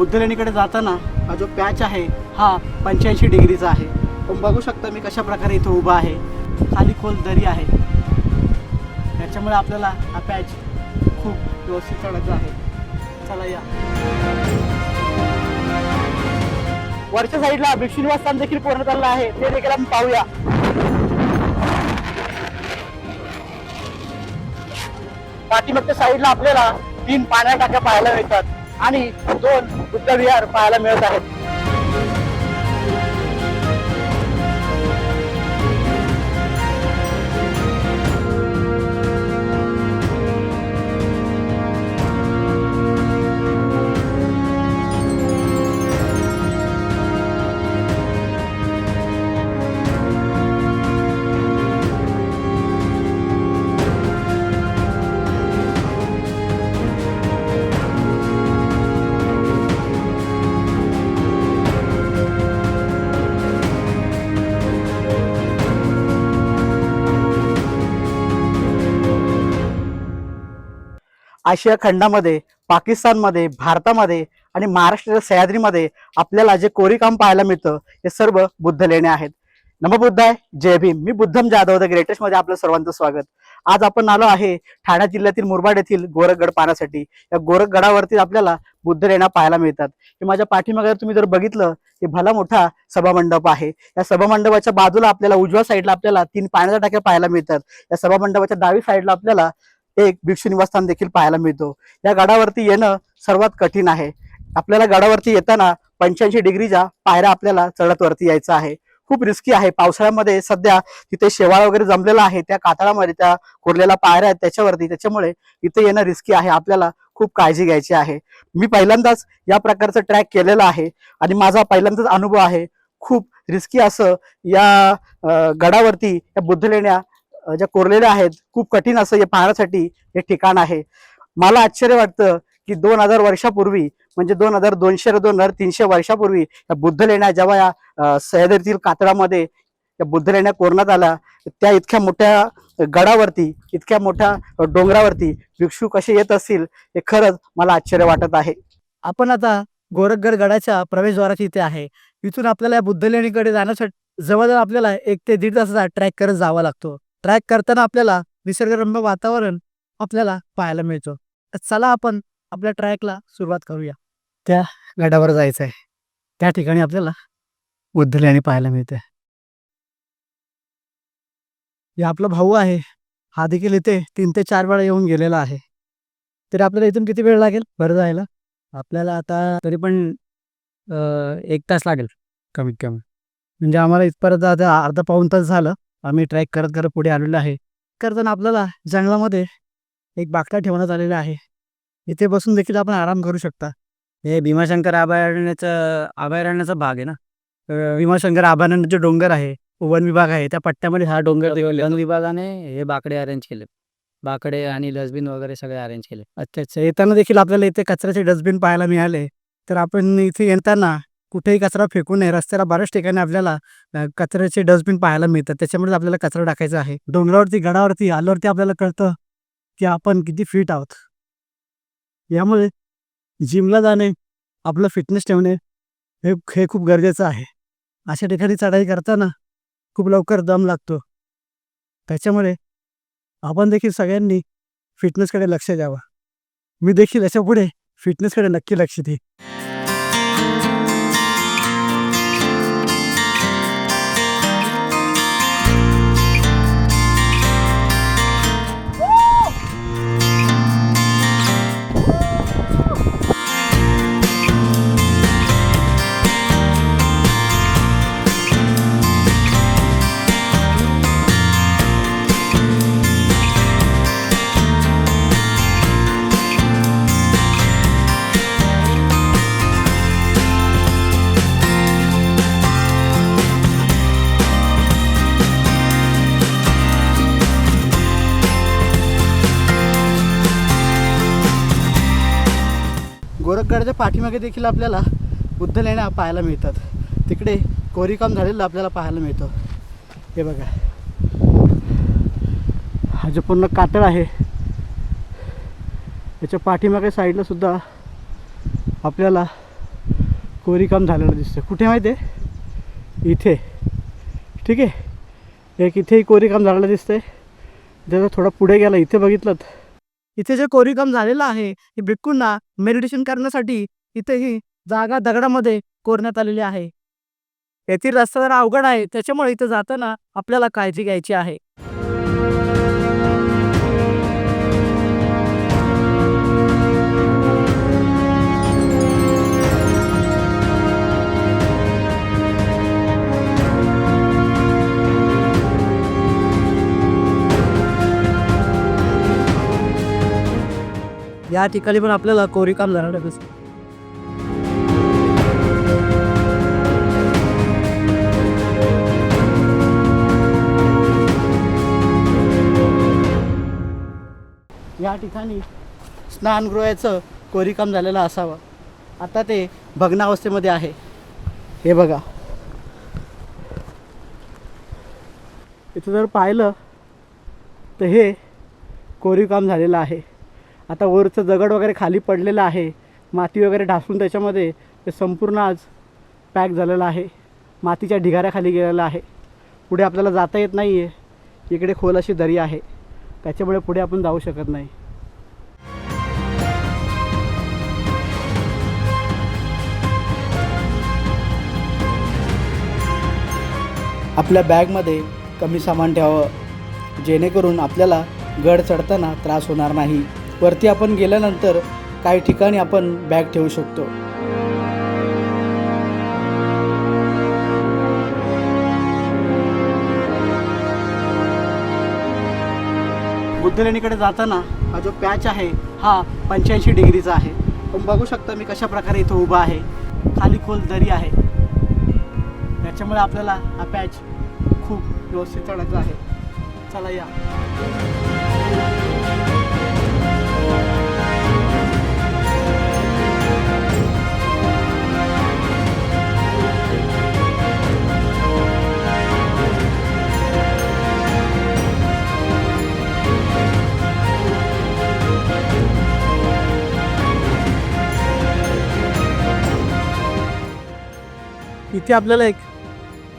बुद्धलेणीकडे जाताना हा जो पॅच आहे हा पंच्याऐंशी डिग्रीचा आहे. पण बघू शकता मी कशा प्रकारे इथं उभा आहे. खाली खोल दरी आहे. त्याच्यामुळे आपल्याला हा पॅच खूप व्यवस्थित चढायचा आहे. चला या. वरच्या साईडला भिक्षुनिवास देखील पूर्ण झालं आहे. ते देखील आपण पाहूया. पाठीमागच्या साईडला आपल्याला तीन पाण्या टाक्या पाहायला मिळतात. आणि दोन बुद्धविहार पाहायला मिळत आहेत. आशिया खंडामध्ये पाकिस्तानमध्ये भारतामध्ये आणि महाराष्ट्राच्या सह्याद्रीमध्ये आपल्याला जे कोरीकाम पाहायला मिळतं हे सर्व बुद्ध लेणे आहेत. नमबुद्धाय जय भीम. मी बुद्धम जाधव द ग्रेटेस्टमध्ये आपलं सर्वांचं स्वागत. आज आपण आलो आहे ठाणे जिल्ह्यातील मुरबाड येथील गोरखगड पाहण्यासाठी. या गोरखगडावरती आपल्याला बुद्ध लेण्या पाहायला मिळतात. हे माझ्या पाठीमागे तुम्ही जर बघितलं हे भला मोठा सभामंडप आहे. या सभामंडपाच्या बाजूला आपल्याला उजव्या साईडला आपल्याला तीन पाण्याच्या टाक्या पाहायला मिळतात. या सभामंडपाच्या डावी साईडला आपल्याला एक भिक्षू निवासस्थान देखील पाहायला मिळतो. या गडावरती येणं सर्वात कठीण आहे. आपल्याला गडावरती येताना पंच्याऐंशी डिग्रीच्या पायऱ्या आपल्याला चढत वरती यायचं आहे. खूप रिस्की आहे. पावसाळ्यामध्ये सध्या तिथे शेवाळ वगैरे जमलेला आहे. त्या कातळामध्ये त्या कोरलेल्या पायऱ्या आहेत त्याच्यावरती. त्याच्यामुळे इथे येणं रिस्की आहे. आपल्याला खूप काळजी घ्यायची आहे. मी पहिल्यांदाच या प्रकारचं ट्रॅक केलेलं आहे आणि माझा पहिल्यांदाच अनुभव आहे. खूप रिस्की असं या गडावरती या बुद्धलेण्या ज्या कोरलेल्या आहेत खूप कठीण असं हे पाहण्यासाठी हे ठिकाण आहे. मला आश्चर्य वाटतं की दोन हजार वर्षापूर्वी म्हणजे दोन हजार दोनशे दोन हजार तीनशे वर्षापूर्वी या बुद्ध लेण्या जेव्हा या सह्याद्रीतील कातळामध्ये या बुद्ध लेण्या कोरण्यात आल्या त्या इतक्या मोठ्या गडावरती इतक्या मोठ्या डोंगरावरती भिक्षू कसे येत असतील हे खरंच मला आश्चर्य वाटत आहे. आपण आता गोरखगड गडाच्या प्रवेशद्वाराची इथे आहे. इथून आपल्याला या बुद्ध लेणीकडे जाण्यासाठी जवळजवळ आपल्याला एक ते दीड तासाचा ट्रॅक करत जावा लागतो. ट्रॅक करताना आपल्याला निसर्गरम्य वातावरण आपल्याला पाहायला मिळतं. तर चला आपण आपल्या ट्रॅकला सुरुवात करूया. त्या गडावर जायचं आहे त्या ठिकाणी आपल्याला बुद्ध लेणी पाहायला मिळते हे आपला भाऊ आहे. हा देखील इथे तीन ते चार वेळा येऊन गेलेला आहे. तरी आपल्याला इथून किती वेळ लागेल? बरं जायला? आपल्याला आता तरी पण एक तास लागेल. कमीत कमी. म्हणजे आम्हाला इथपर्यंत आता अर्धा पाऊण तास झालं. आम्ही ट्रॅक करत करत पुढे आलेलो आहे. करताना आपल्याला जंगलामध्ये एक बाकडा ठेवण्यात आलेला आहे. इथे बसून देखील आपण आराम करू शकता. हे भीमाशंकर अभयारण्याचं अभयारण्याचा भाग आहे ना? भीमाशंकर अभयारण्याचे डोंगर आहे वन विभाग आहे त्या पट्ट्यामध्ये हा डोंगर वन विभागाने हे बाकडे अरेंज केले. बाकडे आणि डस्टबिन वगैरे सगळे अरेंज केले. अच्छा अच्छा. येताना देखील आपल्याला इथे कचऱ्याचे डस्टबिन पाहायला मिळाले. तर आपण इथे येताना कुठेही कचरा फेकू नये. रस्त्याला बऱ्याच ठिकाणी आपल्याला अ, कचऱ्याचे डस्टबिन पाहायला मिळतात. त्याच्यामुळे आपल्याला कचरा टाकायचा आहे. डोंगरावरती गडावरती आल्यावरती आपल्याला कळतं की आपण किती फिट आहोत. यामुळे जिमला जाणे आपलं फिटनेस ठेवणे हे हे खूप गरजेचं आहे. अशा ठिकाणी चढाई करताना खूप लवकर दम लागतो. त्याच्यामुळे आपण देखील सगळ्यांनी फिटनेसकडे लक्ष द्यावं. मी देखील याच्यापुढे फिटनेसकडे नक्की लक्ष देईन. पाठीमागे देखील आपल्याला बुद्ध लेण्या पाहायला मिळतात. तिकडे कोरीकाम झालेलं आपल्याला पाहायला मिळतं. हे बघा. हा जो पूर्ण कातळ आहे याच्या पाठीमागे साईडला सुद्धा आपल्याला कोरीकाम झालेलं दिसतं. कुठे माहिती आहे? इथे. ठीक आहे? एक इथेही कोरीकाम झालेलं दिसतंय. जर थोडा पुढे गेला इथे बघितलं इथे जे कोरीकाम झालेलं आहे हे भिक्खूंना मेडिटेशन करण्यासाठी इथे ही जागा दगडामध्ये कोरण्यात आलेली आहे. येथील रस्ता जरा अवघड आहे त्याच्यामुळे इथे जाताना आपल्याला काळजी घ्यायची आहे. या ठिकाणी पण आपल्याला कोरीकाम जाणार दिसतं या ठिकाणी स्नानगृहाचं कोरीकाम झालेलं असावं. आता ते भग्नावस्थेमध्ये आहे. हे बघा. इथं जर पाहिलं तर हे कोरीवकाम झालेलं आहे. आता वरचं दगड वगैरे खाली पडलेलं आहे माती वगैरे ढासून त्याच्यामध्ये ते संपूर्ण आज पॅक झालेलं आहे. मातीच्या ढिगाऱ्याखाली गेलेलं आहे. पुढे आपल्याला जाता येत नाही आहे इकडे खोल अशी दरी आहे. त्याच्यामुळे पुढे आपण जाऊ शकत नाही. आपल्या बॅगमध्ये कमी सामान ठेवावं. जेणेकरून आपल्याला गड चढताना त्रास होणार नाही. वरती आपण गेल्यानंतर काही ठिकाणी आपण बॅग ठेवू शकतो. बुद्धलेणीकडे जाताना हा जो पॅच आहे हा पंच्याऐंशी डिग्रीचा आहे. पण बघू शकता मी कशा प्रकारे इथं उभा आहे. खाली खोल दरी आहे. त्याच्यामुळे आपल्याला हा पॅच खूप व्यवस्थित चढायचा आहे. चला या. इथे आपल्याला एक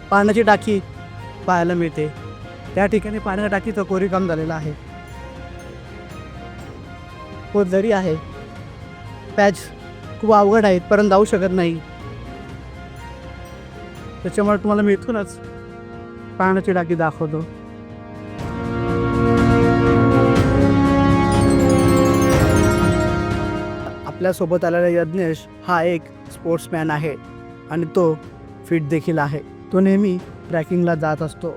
पाण्याची टाकी पाहायला मिळते. त्या ठिकाणी पाण्याच्या टाकीचं कोरीकाम झालेलं आहे. तो जरी आहे पॅच खूप अवघड आहेत परंतु जाऊ शकत नाही. त्याच्यामुळे तुम्हाला मी इथूनच पाण्याची टाकी दाखवतो. आपल्यासोबत आलेला यज्ञेश हा एक स्पोर्ट्समॅन आहे आणि तो फिट देखील आहे. तो नेहमी ट्रॅकिंगला जात असतो.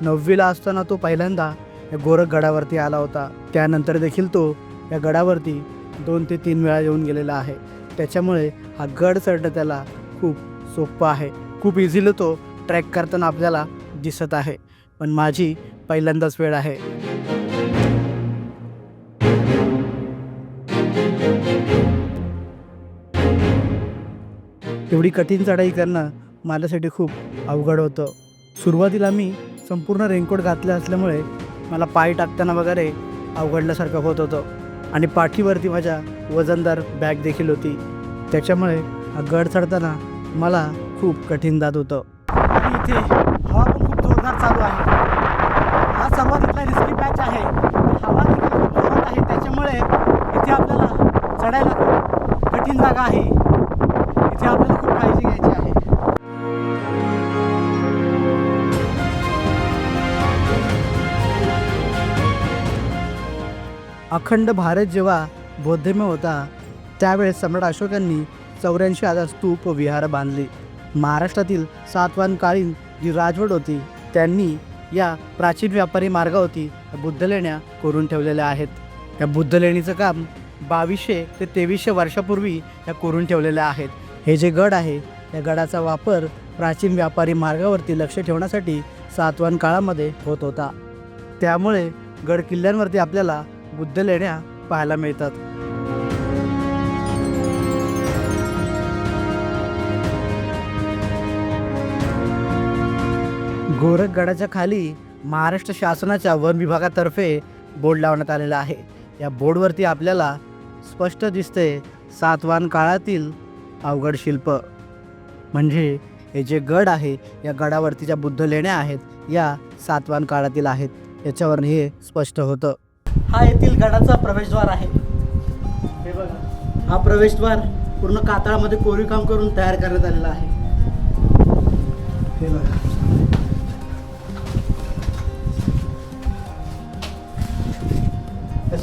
नववीला असताना तो पहिल्यांदा या गोरख गडावरती आला होता. त्यानंतर देखील तो या गडावरती दोन ते तीन वेळा येऊन गेलेला आहे. त्याच्यामुळे हा गड चढणं त्याला खूप सोपं आहे. खूप इझिली तो ट्रॅक करताना आपल्याला दिसत आहे. पण माझी पहिल्यांदाच वेळ आहे. एवढी कठीण चढाई करणं माझ्यासाठी खूप अवघड होतं. सुरुवातीला मी संपूर्ण रेनकोट घातलं असल्यामुळे मला पाय टाकताना वगैरे अवघडल्यासारखं होत होतं. आणि पाठीवरती माझ्या वजनदार बॅग देखील होती. त्याच्यामुळे हा गड चढताना मला खूप कठीण जात होतं. आणि इथे अखंड भारत जेव्हा बौद्धमय होता त्यावेळेस सम्राट अशोकांनी चौऱ्याऐंशी हजार स्तूप विहार बांधले. महाराष्ट्रातील सातवानकालीन जी राजवट होती त्यांनी या प्राचीन व्यापारी मार्गावरती बुद्धलेण्या करून ठेवलेल्या आहेत. या बुद्धलेणीचं काम बावीसशे ते तेवीसशे वर्षापूर्वी या करून ठेवलेल्या आहेत. हे जे गड आहे या गडाचा वापर प्राचीन व्यापारी मार्गावरती लक्ष ठेवण्यासाठी सातवान काळामध्ये होत होता. त्यामुळे गड किल्ल्यांवरती आपल्याला बुद्ध लेण्या पाहायला मिळतात. गोरखगडाच्या खाली महाराष्ट्र शासनाच्या वन विभागातर्फे बोर्ड लावण्यात आलेला आहे. या बोर्डवरती आपल्याला स्पष्ट दिसते सातवान काळातील अवघड शिल्प. म्हणजे हे जे गड आहे या गडावरती ज्या बुद्ध लेण्या आहेत या सातवान काळातील आहेत याच्यावर हे स्पष्ट होतं. हा येथील गडाचा प्रवेशद्वार आहे. हे बघा. हा प्रवेशद्वार पूर्ण कातळामध्ये कोरीव काम करून तयार करण्यात आलेला आहे. हे बघा.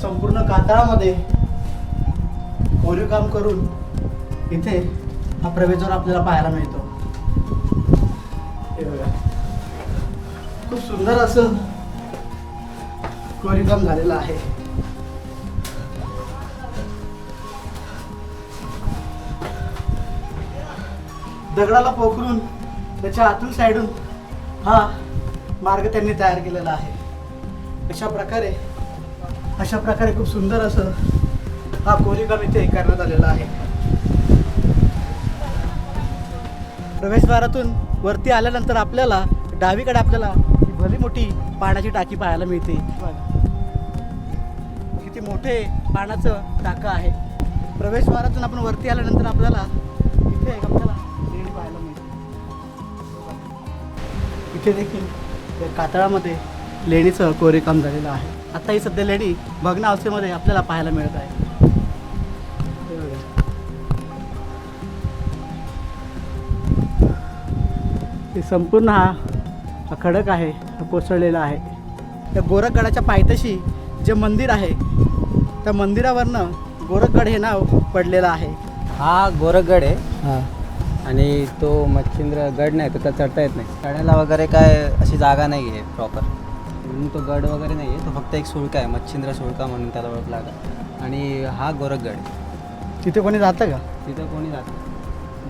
संपूर्ण कातळामध्ये कोरीव काम करून इथे हा प्रवेशद्वार आपल्याला पाहायला मिळतो. हे बघा. खूप सुंदर असं टुरिझम झालेला आहे. दगडाला पोखरून त्याच्या आतून साईडून हा मार्ग त्यांनी तयार केलेला आहे. अशा प्रकारे अशा प्रकारे खूप सुंदर असं हा कोरीगाम इथे करण्यात आलेला आहे. प्रवेशद्वारातून वरती आल्यानंतर आपल्याला डावीकडे आपल्याला भली मोठी पाण्याची टाकी पाहायला मिळते. मोठे पाण्याचं टाकं आहे. प्रवेशद्वारातून आपण वरती आल्यानंतर आपल्याला इथे एक आपल्याला लेणी पाहायला मिळते. इथे देखील या कातळामध्ये लेणीचं कोरीकाम झालेलं आहे. आता ही सध्या लेणी भग्न अवस्थेमध्ये आपल्याला पाहायला मिळत आहे. हे संपूर्ण हा हा खडक आहे हा कोसळलेला आहे. त्या गोरखगडाच्या पायथ्याशी जे मंदिर आहे त्या मंदिरावरनं गोरखगड हे नाव पडलेलं आहे. हा गोरखगड आहे. हां. आणि तो मच्छिंद्र गड नाही तर त्याला चढता येत नाही. चढायला वगैरे काय अशी जागा नाही आहे प्रॉपर म्हणून तो गड वगैरे नाही आहे तो फक्त एक सुळका आहे मच्छिंद्र सुळका म्हणून त्याला ओळख लागत आणि हा गोरखगड आहे. तिथे कोणी जातं का? तिथं कोणी जातं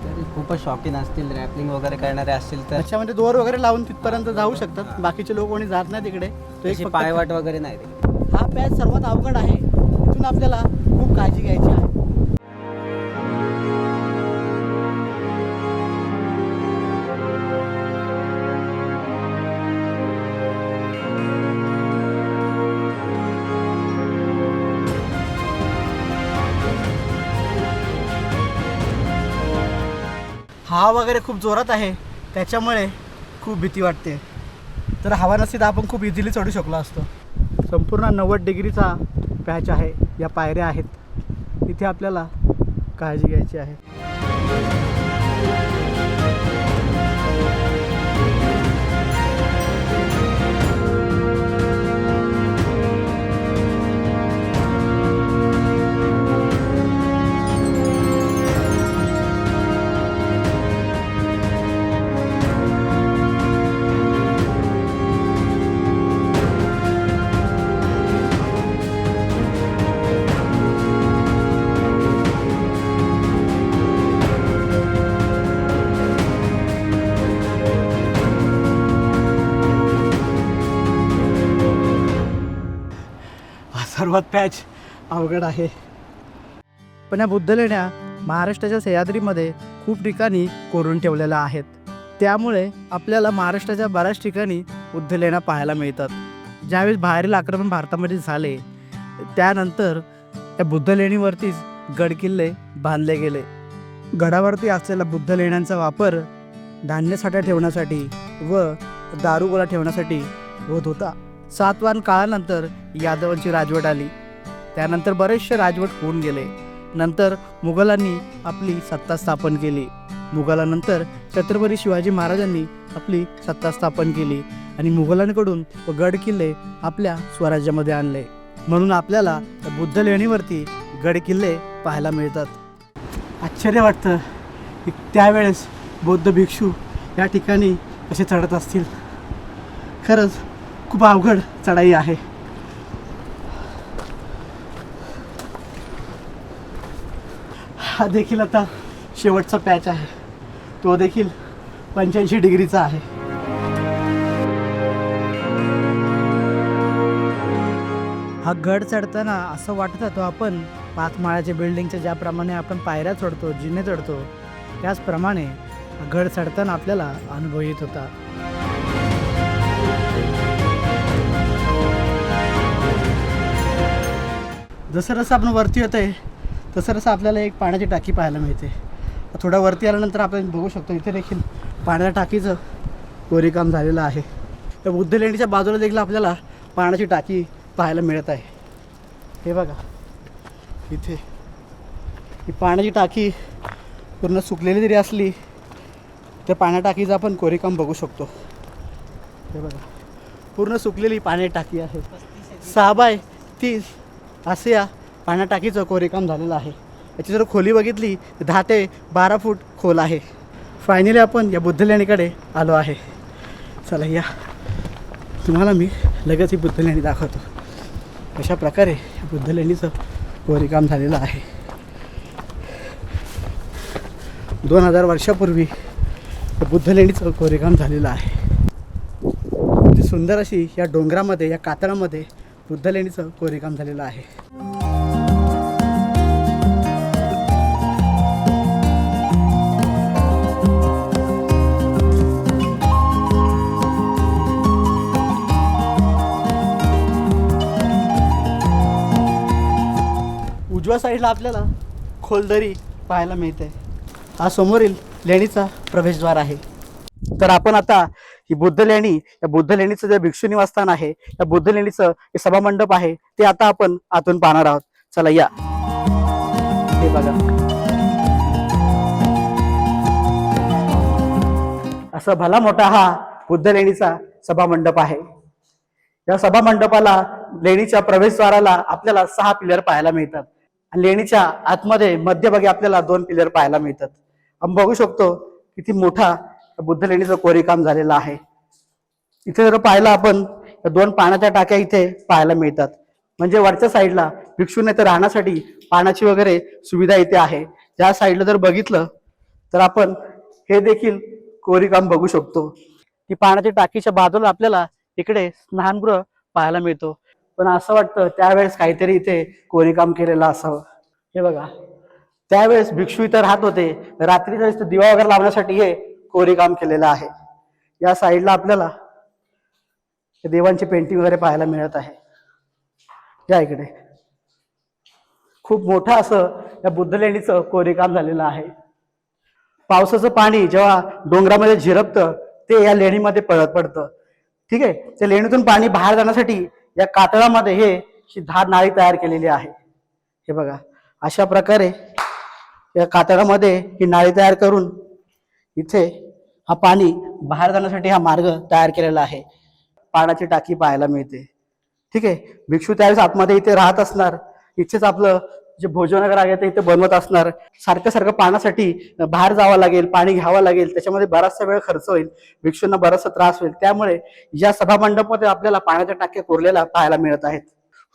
जर खूपच शौकीन असतील रॅपलिंग वगैरे करणारे असतील तर. त्याच्यामध्ये दोर वगैरे लावून तिथपर्यंत जाऊ शकतात. बाकीचे लोक कोणी जात नाही तिकडे. तो एक तशी फक्त- पायवाट वगैरे नाही हा पॅच सर्वात अवघड आहे. आपल्याला खूप काळजी घ्यायची आहे. हवा वगैरे खूप जोरात आहे त्याच्यामुळे खूप भीती वाटते. तर हवा नसती तर आपण खूप इझिली चढू शकलो असतो. संपूर्ण नव्वद डिग्रीचा पॅच आहे. या पायऱ्या आहेत. इथे आपल्याला काळजी घ्यायची आहे. सर्वात पॅच अवघड आहे. पण या बुद्ध लेण्या महाराष्ट्राच्या सह्याद्रीमध्ये खूप ठिकाणी कोरून ठेवलेल्या आहेत. त्यामुळे आपल्याला महाराष्ट्राच्या बऱ्याच ठिकाणी बुद्ध लेण्या पाहायला मिळतात. ज्यावेळेस बाहेरील आक्रमण भारतामध्ये झाले त्यानंतर त्या बुद्ध लेणीवरतीच गडकिल्ले बांधले गेले. गडावरती असलेल्या बुद्ध लेण्यांचा वापर धान्य ठेवण्यासाठी व दारुगोळा ठेवण्यासाठी होत होता. सातवान काळानंतर यादवांची राजवट आली. त्यानंतर बरेचसे राजवट होऊन गेले. नंतर मुघलांनी आपली सत्ता स्थापन केली. मुघलानंतर छत्रपती शिवाजी महाराजांनी आपली सत्ता स्थापन केली आणि मुघलांकडून व गड किल्ले आपल्या स्वराज्यामध्ये आणले. म्हणून आपल्याला बुद्ध लेणीवरती गड किल्ले पाहायला मिळतात. आश्चर्य वाटतं की त्यावेळेस बौद्ध भिक्षू या ठिकाणी कसे चढत असतील. खरंच खूप अवघड चढाई आहे. हा देखील आता शेवटचा पॅच आहे. तो देखील पंच्याऐंशी डिग्रीचा आहे. हा गड चढताना असं वाटत होतं आपण पाच माळ्याच्या बिल्डिंगच्या ज्याप्रमाणे आपण पायऱ्या चढतो जिने चढतो त्याचप्रमाणे हा गड चढताना आपल्याला अनुभव येत होता. जसं जसं आपण वरती येतं आहे तसं तसं आपल्याला एक पाण्याची टाकी पाहायला मिळते. थोडा वरती आल्यानंतर आपण बघू शकतो इथे देखील पाण्याच्या टाकीचं कोरीकाम झालेलं आहे. त्या बुद्धलेणीच्या बाजूला देखील आपल्याला पाण्याची टाकी पाहायला मिळत आहे. हे बघा इथे. ही पाण्याची टाकी पूर्ण सुकलेली जरी असली त्या पाण्या टाकीचं आपण कोरीकाम बघू शकतो. हे बघा पूर्ण सुकलेली पाण्याची टाकी आहे. सहा बाय तीस असे या पाण्या टाकीचं कोरीकाम झालेलं आहे. याची जर खोली बघितली तर दहा ते बारा फूट खोल आहे. फायनली आपण या बुद्ध लेणीकडे आलो आहे. चला या. तुम्हाला मी लगेच ही बुद्धलेणी दाखवतो. अशा प्रकारे बुद्ध लेणीचं कोरीकाम झालेलं आहे. दोन हजार वर्षापूर्वी बुद्ध लेणीचं कोरीकाम झालेलं आहे. म्हणजे सुंदर अशी या डोंगरामध्ये या कातळामध्ये बुद्धलेणीचं कोरीकाम झालेलं आहे. उजव्या साईडला आपल्याला खोलदरी पाहायला मिळते. हा समोरील लेणीचा प्रवेशद्वार आहे. तर आपण आता ही बुद्ध लेणी या बुद्ध लेणीचं जे भिक्षू निवासस्थान आहे या बुद्ध लेणीचं हे सभामंडप आहे ते आता आपण आतून पाहणार आहोत. चला या. हे बघा. असा भला मोठा हा बुद्ध लेणीचा सभामंडप आहे. या सभामंडपाला लेणीच्या प्रवेशद्वाराला आपल्याला सहा पिलर पाहायला मिळतात. आणि लेणीच्या आतमध्ये मध्यभागी आपल्याला दोन पिलर पाहायला मिळतात. आपण बघू शकतो किती मोठा बुद्ध लेणीचं कोरीकाम झालेलं आहे. इथे जर पाहिलं आपण दोन पाण्याच्या टाक्या इथे पाहायला मिळतात. म्हणजे वरच्या साईडला भिक्षूने तर राहण्यासाठी पाण्याची वगैरे सुविधा इथे आहे. त्या साईडला जर बघितलं तर आपण हे देखील कोरीकाम बघू शकतो. की पाण्याच्या टाकीच्या बाजूला आपल्याला इकडे स्नानगृह पाहायला मिळतो. पण असं वाटतं त्यावेळेस काहीतरी इथे कोरीकाम केलेलं असावं. हे बघा. त्यावेळेस भिक्षू इथं राहत होते. रात्रीच्या वेळेस दिवा वगैरे लावण्यासाठी हे कोरीकाम केलेलं आहे. या साईडला आपल्याला देवांची पेंटिंग वगैरे पाहायला मिळत आहे. या इकडे. खूप मोठं असं या बुद्धलेणीचं कोरीकाम झालेलं आहे. पावसाचं पाणी जेव्हा डोंगरामध्ये झिरपतं ते या लेणीमध्ये पळत पडतं. ठीक आहे? त्या लेणीतून पाणी बाहेर जाण्यासाठी या कातळामध्ये हे धार नाळी तयार केलेली आहे. हे बघा. अशा प्रकारे या कातळामध्ये ही नाळी तयार करून इथे हा पाणी बाहेर जाण्यासाठी हा मार्ग तयार केलेला आहे. पाण्याची टाकी पाहायला मिळते. ठीक आहे? भिक्षू त्यावेळेस आतमध्ये इथे राहत असणार. इथेच आपलं जे भोजन वगैरे आहे ते इथे बनवत असणार. सारखं सारखं पाण्यासाठी बाहेर जावं लागेल पाणी घ्यावं लागेल. त्याच्यामध्ये बराचसा वेळ खर्च होईल. भिक्षूंना बराचसा त्रास होईल. त्यामुळे या सभामंडपमध्ये आपल्याला पाण्याच्या टाक्या कोरलेल्या पाहायला मिळत आहेत.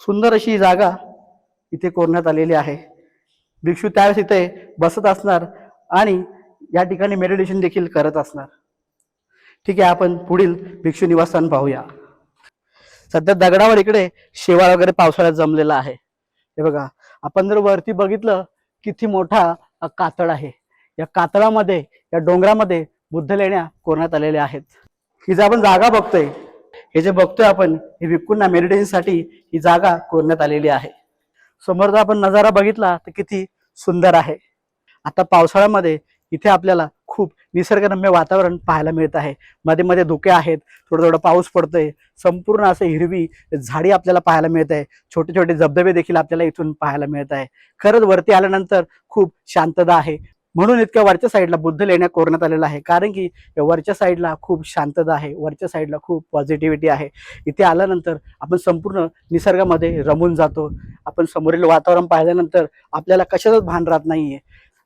सुंदर अशी जागा इथे कोरण्यात आलेली आहे. भिक्षू त्यावेळेस इथे बसत असणार आणि या ठिकाणी मेडिटेशन देखील करत असणार. ठीक आहे आपण पुढील भिक्षू निवासस्थान पाहूया. सध्या दगडावर इकडे शेवाळ वगैरे पावसाळ्यात जमलेला आहे. हे बघा आपण जर वरती बघितलं किती मोठा कातळ आहे. या कातळामध्ये या डोंगरामध्ये बुद्ध लेण्या कोरण्यात आलेल्या आहेत. ही जर आपण जागा बघतोय हे जे बघतोय आपण हे भिक्खूंना मेडिटेशनसाठी ही जागा कोरण्यात आलेली आहे. समोर जर आपण नजारा बघितला तर किती सुंदर आहे. आता पावसाळ्यामध्ये इथे आपल्याला खूप निसर्गरम्य वातावरण पाहायला मिळत आहे. मध्ये मध्ये धुके आहेत थोडं थोडं पाऊस पडतोय संपूर्ण असं हिरवी झाडी आपल्याला पाहायला मिळत आहे. छोटे छोटे धबधबे देखील आपल्याला इथून पाहायला मिळत आहे. खरंच वरती आल्यानंतर खूप शांतता आहे. म्हणून इतक्या वरच्या साईडला बुद्ध लेण्या कोरण्यात आलेला आहे. कारण की वरच्या साईडला खूप शांतता आहे. वरच्या साईडला खूप पॉझिटिव्हिटी आहे. इथे आल्यानंतर आपण संपूर्ण निसर्गामध्ये रमून जातो. आपण समोरील वातावरण पाहिल्यानंतर आपल्याला कशाचंच भान राहत नाहीये.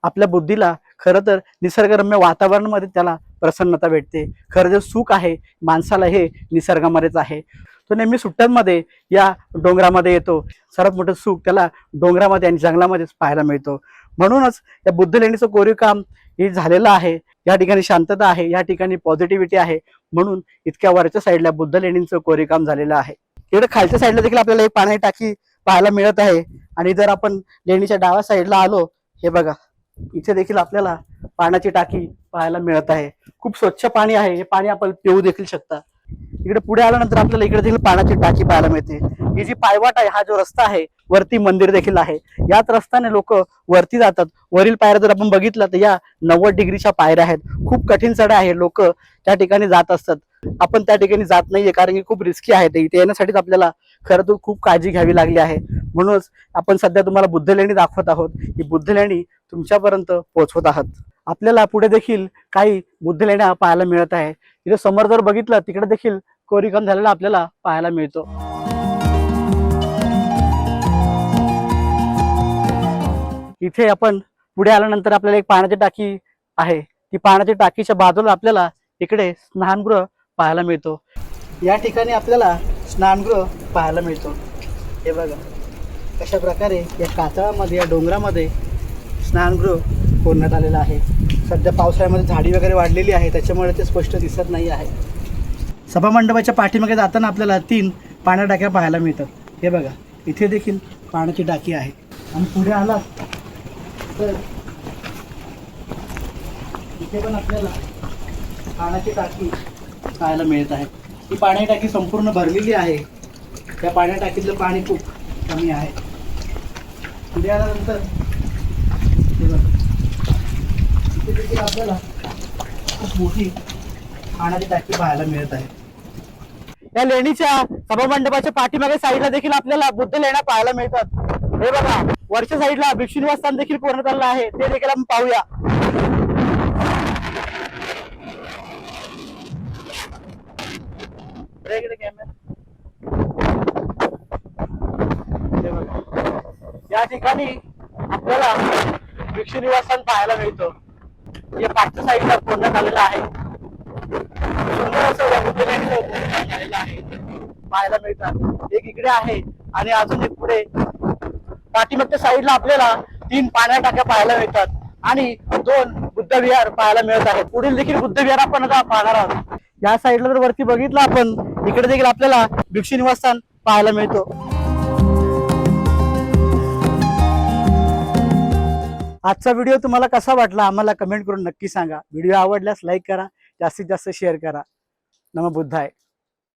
आपल्या बुद्धीला खरं तर निसर्गरम्य वातावरणामध्ये त्याला प्रसन्नता भेटते. खरं जे सुख आहे माणसाला हे निसर्गामध्येच आहे. तो नेहमी सुट्ट्यांमध्ये या डोंगरामध्ये येतो. सर्वात मोठं सुख त्याला डोंगरामध्ये आणि जंगलामध्येच पाहायला मिळतो. म्हणूनच या बुद्ध लेणीचं कोरीव काम हे झालेलं आहे. या ठिकाणी शांतता आहे या ठिकाणी पॉझिटिव्हिटी आहे. म्हणून इतक्या वरच्या साईडला बुद्ध लेणींचं कोरीव काम झालेलं आहे. इकडे खालच्या साईडला देखील आपल्याला एक पाण्याची टाकी पाहायला मिळत आहे. आणि जर आपण लेणीच्या डाव्या साईडला आलो हे बघा. इथे देखील आपल्याला पाण्याची टाकी पाहायला मिळत आहे. खूप स्वच्छ पाणी आहे. हे पाणी आपण पिऊ देखील शकता. इकडे पुढे आल्यानंतर आपल्याला इकडे देखील पाण्याची टाकी पाहायला मिळते. ही जी पायवाट आहे हा जो रस्ता आहे वरती मंदिर देखील आहे. याच रस्त्याने लोक वरती जातात. वरील पायऱ्या जर आपण बघितलं तर या नव्वद डिग्रीच्या पायऱ्या आहेत. खूप कठीण चढ्या आहे. लोक त्या ठिकाणी जात असतात. आपण त्या ठिकाणी जात नाहीये कारण की खूप रिस्की आहे ते. इथे येण्यासाठीच आपल्याला खरं तर खूप काळजी घ्यावी लागली आहे. म्हणूनच आपण सध्या तुम्हाला बुद्धलेणी दाखवत आहोत. ही बुद्धलेणी तुमच्यापर्यंत पोहोचवत आहात. आपल्याला पुढे देखील काही बुद्धलेण्या पाहायला मिळत आहे. इथे समोर जर बघितलं तिकडे देखील कोरीकाम झालेला आपल्याला पाहायला मिळतो. इथे आपण पुढे आल्यानंतर आपल्याला एक पाण्याची टाकी आहे. ती पाण्याची टाकीच्या बाजूला आपल्याला इकडे स्नानगृह पाहायला मिळतो. या ठिकाणी आपल्याला स्नानगृह पाहायला मिळतो. हे बघा. कशा प्रकारे या कातळामध्ये या डोंगरामध्ये स्नानगृह कोरण्यात आलेलं आहे? सध्या पावसाळ्यामध्ये झाडी वगैरे वाढलेली आहे त्याच्यामुळे ते स्पष्ट दिसत नाही आहे. सभामंडपाच्या पाठीमागे जाताना आपल्याला तीन पाण्या टाक्या पाहायला मिळतात. हे बघा इथे देखील पाण्याची टाकी आहे. आणि पुढे आलात तर इथे पण आपल्याला पाण्याची टाकी पाहायला मिळत आहे. ही पाण्याची टाकी संपूर्ण भरलेली आहे. त्या पाण्या टाकीतलं पाणी खूप कमी आहे. पुढे आल्यानंतर हे इथे देखील आपल्याला खूप मोठी पाण्याची टाकी पाहायला मिळत आहे. या लेणीच्या सभामंडपाच्या पाठीमागे साईडला देखील आपल्याला बुद्ध लेण्या पाहायला मिळतात. हे बघा वरच्या साईडला भिक्षू निवासस्थान देखील पूर्ण आलं आहे. ते देखील आपण पाहूया. कॅमेरा इकडे camera. हे बघा. या ठिकाणी आपल्याला भिक्षू निवासस्थान पाहायला मिळतं. हे पाठच्या साईडला पूर्ण आलेलं आहे. सुंदर असं झालेलं आहे. पाहायला मिळतात. एक इकडे आहे आणि अजून एक पुढे. पाठीमागच्या साईडला आपल्याला तीन पाण्या टाक्या पाहायला मिळतात आणि दोन बुद्ध विहार पाहायला मिळत आहेत. पुढील देखील बुद्ध विहार आपण आता पाहणार आहोत. या साईडला जर वरती बघितलं आपण इकडे देखील आपल्याला भिक्षू निवासस्थान पाहायला मिळतो. आजचा व्हिडिओ तुम्हाला कसा वाटला आम्हाला कमेंट करून नक्की सांगा. व्हिडिओ आवडल्यास लाईक करा जास्तीत जास्त शेअर करा. नम बुद्धाय.